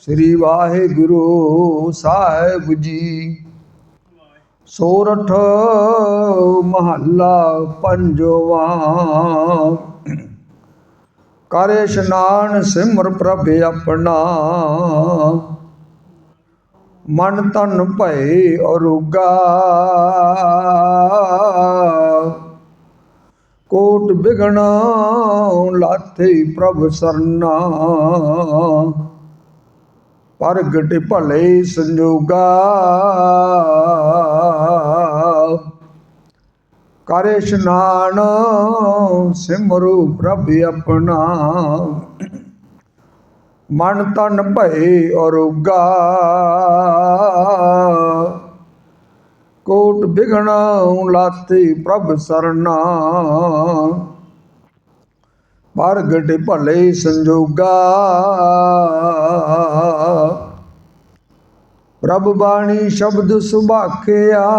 ਸ੍ਰੀ ਵਾਹਿਗੁਰੂ ਸਾਹਿਬ ਜੀ। ਸੋਰਠ ਮਹੱਲਾ ਪੰਜਵਾ। ਕਰ ਇਸ਼ਨਾਨ ਸਿਮਰ ਪ੍ਰਭ ਆਪਣਾ। ਮਨ ਤਨ ਭਏ ਅਰੁਗਾ। ਕੋਟ ਬਿਗਣਾ ਲਾਥੇ ਪ੍ਰਭ ਸਰਨਾ। ਪ੍ਰਗਟ ਭਲੇ ਸੰਜੋਗਾ। ਕਰ ਇਸ਼ਨਾਨ ਸਿਮਰੂ ਪ੍ਰਭ ਆਪਣਾ। ਮਨ ਤਨ ਭਏ ਅਰੋਗਾ। ਕੋਟ ਬਿਗਣਾ ਲਾਤੇ ਪ੍ਰਭ ਸਰਨਾ। ਪ੍ਰਗਟ ਭਲੇ ਸੰਜੋਗਾ। ਪ੍ਰਭ ਬਾਣੀ ਸ਼ਬਦ ਸੁਭਾਖਿਆ।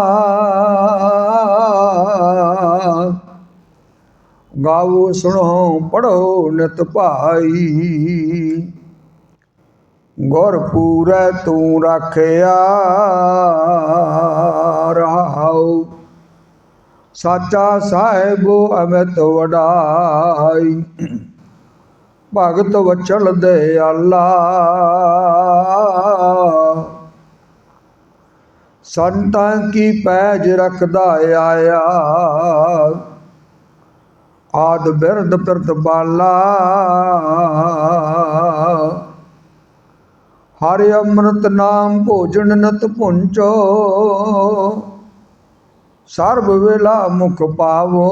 ਗਾਵੋ ਸੁਣੋ ਪੜੋ ਨਿਤ ਭਾਈ। ਗੁਰ ਪੂਰੈ ਤੂੰ ਰੱਖਿਆ, ਰਹਾਉ। ਸਾਚਾ ਸਾਹਿਬ ਅਮਿਤ ਵਡਾਈ। ਭਗਤ ਵਚਲ ਦੇ ਅੱਲਾ। ਸੰਤਾਂ ਕੀ ਪੈਜ ਰੱਖਦਾ ਆਇਆ। ਆਦ ਬਿਰਦ ਬਿਰਦ ਬਾਲਾ। ਹਰਿ ਅੰਮ੍ਰਿਤ ਨਾਮ ਭੋਜਨ ਨਤ ਪੁੰਚੋ ਸਰਬ ਵੇਲਾ ਮੁਖ ਪਾਵੋ।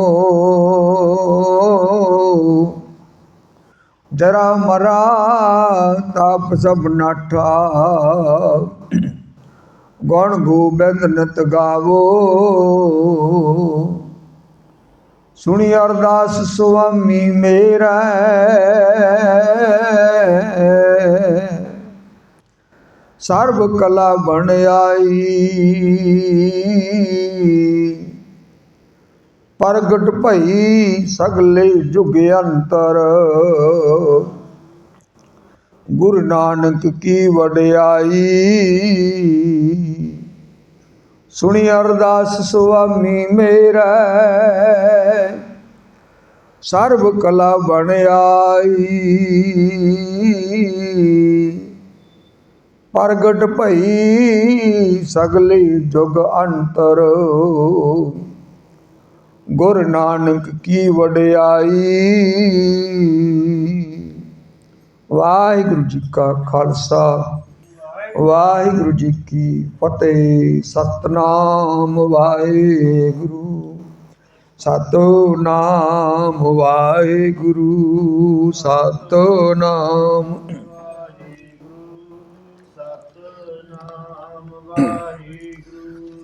ਜਰਾ ਮਰਾ ਤਾਪ ਸਭ ਨਾਠਾ। ਗੁਣ ਗੋਬਿੰਦ ਨਿਤ ਗਾਵੋ। ਸੁਣੀ ਅਰਦਾਸ ਸੁਆਮੀ ਮੇਰਾ। ਸਰਬ ਕਲਾ ਬਣ ਆਈ। ਪ੍ਰਗਟ ਭਈ ਸਗਲੇ ਜੁਗ ਅੰਤਰ। ਗੁਰੂ ਨਾਨਕ ਕੀ ਵਡਿਆਈ। ਸੁਣੀ ਅਰਦਾਸ ਸੁਆਮੀ ਮੇਰਾ। ਸਰਬ ਕਲਾ ਬਣ ਆਈ। ਪ੍ਰਗਟ ਭਈ ਸਗਲੇ ਜੁਗ ਅੰਤਰ। ਗੁਰ ਨਾਨਕ ਕੀ ਵਡਿਆਈ। ਵਾਹਿਗੁਰੂ ਜੀ ਕਾ ਖਾਲਸਾ, ਵਾਹਿਗੁਰੂ ਜੀ ਕੀ ਫਤਿਹ। ਸਤਨਾਮ ਵਾਹਿਗੁਰੂ ਸਤਨਾਮ ਵਾਹਿਗੁਰੂ, ਸਤਨਾਮ